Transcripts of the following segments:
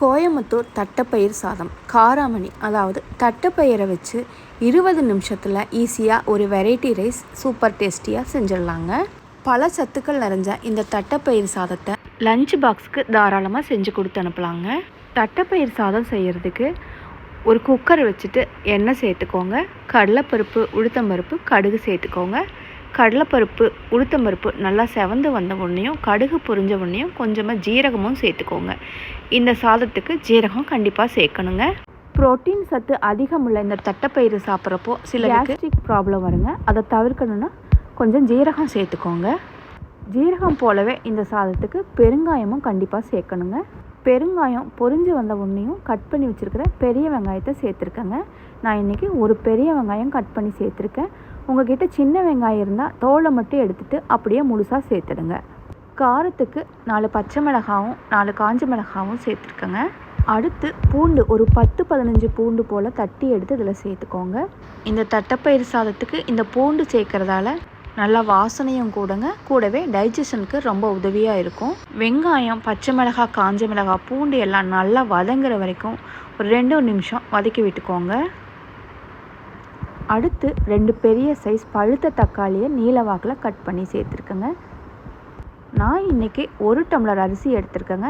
கோயம்புத்தூர் தட்டைப்பயிர் சாதம் காராமணி அதாவது தட்டைப்பயிரை வச்சு இருபது நிமிஷத்தில் ஈஸியாக ஒரு வெரைட்டி ரைஸ் சூப்பர் டேஸ்டியாக செஞ்சிடலாங்க. பல சத்துக்கள் நிறைஞ்ச இந்த தட்டைப்பயிர் சாதத்தை லஞ்ச் பாக்ஸ்க்கு தாராளமாக செஞ்சு கொடுத்து அனுப்பலாங்க. தட்டைப்பயிர் சாதம் செய்கிறதுக்கு ஒரு குக்கர் வச்சுட்டு எண்ணெய் சேர்த்துக்கோங்க. கடலைப்பருப்பு உளுத்தம்பருப்பு கடுகு சேர்த்துக்கோங்க. கடலைப்பருப்பு உளுத்தம்பருப்பு நல்லா செவந்து வந்த உடனேயும் கடுகு பொரிஞ்ச உடனேயும் கொஞ்சமாக ஜீரகமும் சேர்த்துக்கோங்க. இந்த சாதத்துக்கு ஜீரகம் கண்டிப்பாக சேர்க்கணுங்க. புரோட்டீன் சத்து அதிகமுள்ள இந்த தட்டைப்பயிறு சாப்பிட்றப்போ சில கேஸ்ட்ரிக் ப்ராப்ளம் வருங்க. அதை தவிர்க்கணுன்னா கொஞ்சம் ஜீரகம் சேர்த்துக்கோங்க. ஜீரகம் போலவே இந்த சாதத்துக்கு பெருங்காயமும் கண்டிப்பாக சேர்க்கணுங்க. பெருங்காயம் பொரிஞ்சு வந்த உடனேயும் கட் பண்ணி வச்சுருக்கிற பெரிய வெங்காயத்தை சேர்த்துருக்கேங்க. நான் இன்றைக்கி ஒரு பெரிய வெங்காயம் கட் பண்ணி சேர்த்துருக்கேன். உங்ககிட்ட சின்ன வெங்காயம் இருந்தால் தோலை மட்டும் எடுத்துகிட்டு அப்படியே முழுசாக சேர்த்துடுங்க. காரத்துக்கு நாலு பச்சை மிளகாவும் நாலு காஞ்ச மிளகாவும் சேர்த்துருக்கேங்க. அடுத்து பூண்டு ஒரு பத்து பதினஞ்சு பூண்டு போல் தட்டி எடுத்து இதில் சேர்த்துக்கோங்க. இந்த தட்டைப்பயிறு சாதத்துக்கு இந்த பூண்டு சேர்க்கறதால நல்லா வாசனையும் கூடங்க. கூடவே டைஜஷனுக்கு ரொம்ப உதவியாக இருக்கும். வெங்காயம் பச்சை மிளகாய் காஞ்ச மிளகாய் பூண்டு எல்லாம் நல்லா வதங்குற வரைக்கும் ஒரு ரெண்டு நிமிஷம் வதக்கி விட்டுக்கோங்க. அடுத்து ரெண்டு பெரிய சைஸ் பழுத்த தக்காளியை நீலவாக்கில் கட் பண்ணி சேர்த்துருக்கேங்க. நான் இன்றைக்கி ஒரு டம்ளர் அரிசி எடுத்திருக்கேங்க.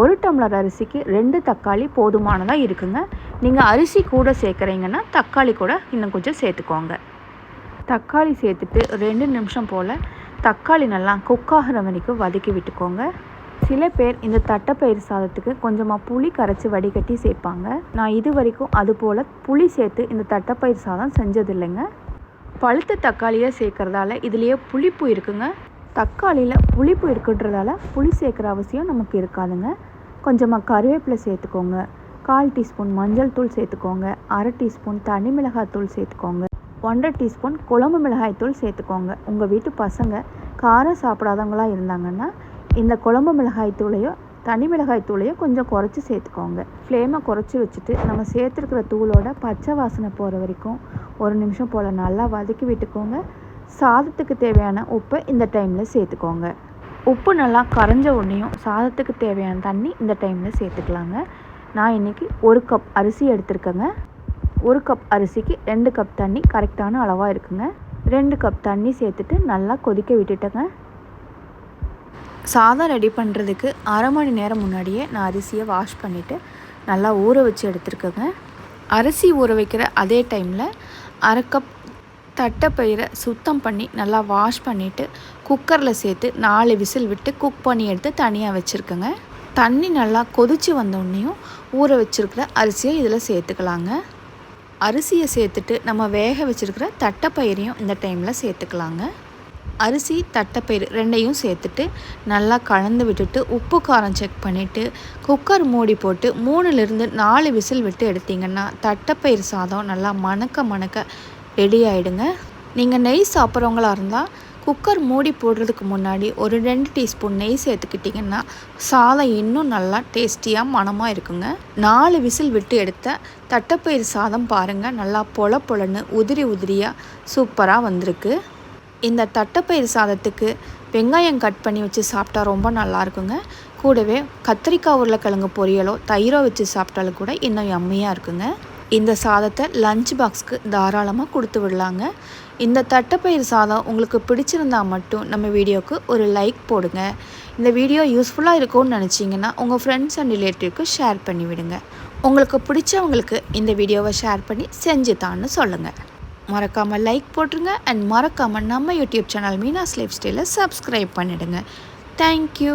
ஒரு டம்ளர் அரிசிக்கு ரெண்டு தக்காளி போதுமானதாக இருக்குங்க. நீங்கள் அரிசி கூட சேர்க்குறீங்கன்னா தக்காளி கூட இன்னும் கொஞ்சம் சேர்த்துக்கோங்க. தக்காளி சேர்த்துட்டு ரெண்டு நிமிஷம் போல் தக்காளி நல்லா குக் ஆகிற வரைக்கும் வதக்கி விட்டுக்கோங்க. சில பேர் இந்த தட்டைப்பயிர் சாதத்துக்கு கொஞ்சமாக புளி கரைச்சி வடிகட்டி சேர்ப்பாங்க. நான் இது வரைக்கும் அது போல் புளி சேர்த்து இந்த தட்டைப்பயிர் சாதம் செஞ்சதில்லைங்க. பழுத்த தக்காளியை சேர்க்கறதால இதுலேயே புளிப்பு இருக்குங்க. தக்காளியில் புளிப்பு இருக்குன்றதால புளி சேர்க்குற அவசியம் நமக்கு இருக்காதுங்க. கொஞ்சமாக கருவேப்பிலை சேர்த்துக்கோங்க. கால் டீஸ்பூன் மஞ்சள் தூள் சேர்த்துக்கோங்க. அரை டீஸ்பூன் தனி மிளகாய் தூள் சேர்த்துக்கோங்க. ஒன்றரை டீஸ்பூன் குழம்பு மிளகாய் தூள் சேர்த்துக்கோங்க. உங்கள் வீட்டு பசங்க காரம் சாப்பிடாதவங்களா இருந்தாங்கன்னா இந்த குழம்பு மிளகாய் தூளையோ தனி மிளகாய் தூளையோ கொஞ்சம் குறைச்சி சேர்த்துக்கோங்க. ஃப்ளேமை குறைச்சி வச்சுட்டு நம்ம சேர்த்துருக்கிற தூளோட பச்சை வாசனை போகிற வரைக்கும் ஒரு நிமிஷம் போல் நல்லா வதக்கி விட்டுக்கோங்க. சாதத்துக்கு தேவையான உப்பை இந்த டைமில் சேர்த்துக்கோங்க. உப்பு நல்லா கரைஞ்ச உடனேயும் சாதத்துக்கு தேவையான தண்ணி இந்த டைமில் சேர்த்துக்கலாங்க. நான் இன்றைக்கி ஒரு கப் அரிசி எடுத்திருக்கேங்க. ஒரு கப் அரிசிக்கு ரெண்டு கப் தண்ணி கரெக்டான அளவாக இருக்குங்க. ரெண்டு கப் தண்ணி சேர்த்துட்டு நல்லா கொதிக்க விட்டுட்டேங்க. சாதம் ரெடி பண்ணுறதுக்கு அரை மணி நேரம் முன்னாடியே நான் அரிசியை வாஷ் பண்ணிவிட்டு நல்லா ஊற வச்சு எடுத்துருக்கேங்க. அரிசி ஊற வைக்கிற அதே டைமில் அரை கப் தட்டைப்பயிரை சுத்தம் பண்ணி நல்லா வாஷ் பண்ணிவிட்டு குக்கரில் சேர்த்து நாலு விசில் விட்டு குக் பண்ணி எடுத்து தனியாக வச்சுருக்கேங்க. தண்ணி நல்லா கொதித்து வந்தோடனேயும் ஊற வச்சுருக்கிற அரிசியை இதில் சேர்த்துக்கலாங்க. அரிசியை சேர்த்துட்டு நம்ம வேக வச்சுருக்கிற தட்டைப்பயிரையும் இந்த டைமில் சேர்த்துக்கலாங்க. அரிசி தட்டைப்பயிறு ரெண்டையும் சேர்த்துட்டு நல்லா கலந்து விட்டுட்டு உப்பு காரம் செக் பண்ணிவிட்டு குக்கர் மூடி போட்டு மூணுலேருந்து நாலு விசில் விட்டு எடுத்திங்கன்னா தட்டைப்பயிறு சாதம் நல்லா மணக்க மணக்க ரெடி ஆகிடுங்க நீங்கள் நெய் சாப்பிட்றவங்களா இருந்தால் குக்கர் மூடி போடுறதுக்கு முன்னாடி ஒரு ரெண்டு டீஸ்பூன் நெய் சேர்த்துக்கிட்டிங்கன்னா சாதம் இன்னும் நல்லா டேஸ்டியாக மணமாக இருக்குங்க. நாலு விசில் விட்டு எடுத்த தட்டைப்பயிறு சாதம் பாருங்கள் நல்லா பொல பொலன்னு உதிரி உதிரியாக சூப்பராக வந்திருக்கு. இந்த தட்டைப்பயிறு சாதத்துக்கு வெங்காயம் கட் பண்ணி வச்சு சாப்பிட்டா ரொம்ப நல்லா இருக்குங்க. கூடவே கத்திரிக்காய் உருளைக்கிழங்கு பொரியலோ தயிரோ வச்சு சாப்பிட்டாலும் கூட இன்னும் எம்மையாக இருக்குங்க. இந்த சாதத்தை லஞ்ச் பாக்ஸ்க்கு தாராளமாக கொடுத்து விடலாங்க. இந்த தட்டப்பயிர் சாதம் உங்களுக்கு பிடிச்சிருந்தா மட்டும் நம்ம வீடியோவுக்கு ஒரு லைக் போடுங்க. இந்த வீடியோ யூஸ்ஃபுல்லாக இருக்கும்னு நினச்சிங்கன்னா உங்கள் ஃப்ரெண்ட்ஸ் அண்ட் ரிலேட்டிவ்க்கு ஷேர் பண்ணி விடுங்க உங்களுக்கு பிடிச்சவங்களுக்கு இந்த வீடியோவை ஷேர் பண்ணி செஞ்சு தான்னு சொல்லுங்கள் மறக்காமல் லைக் போட்டுருங்க அண்ட் மறக்காமல் நம்ம யூடியூப் சேனல் மீனாஸ் லைஃப் ஸ்டைலை சப்ஸ்கிரைப் பண்ணிவிடுங்க தேங்க்யூ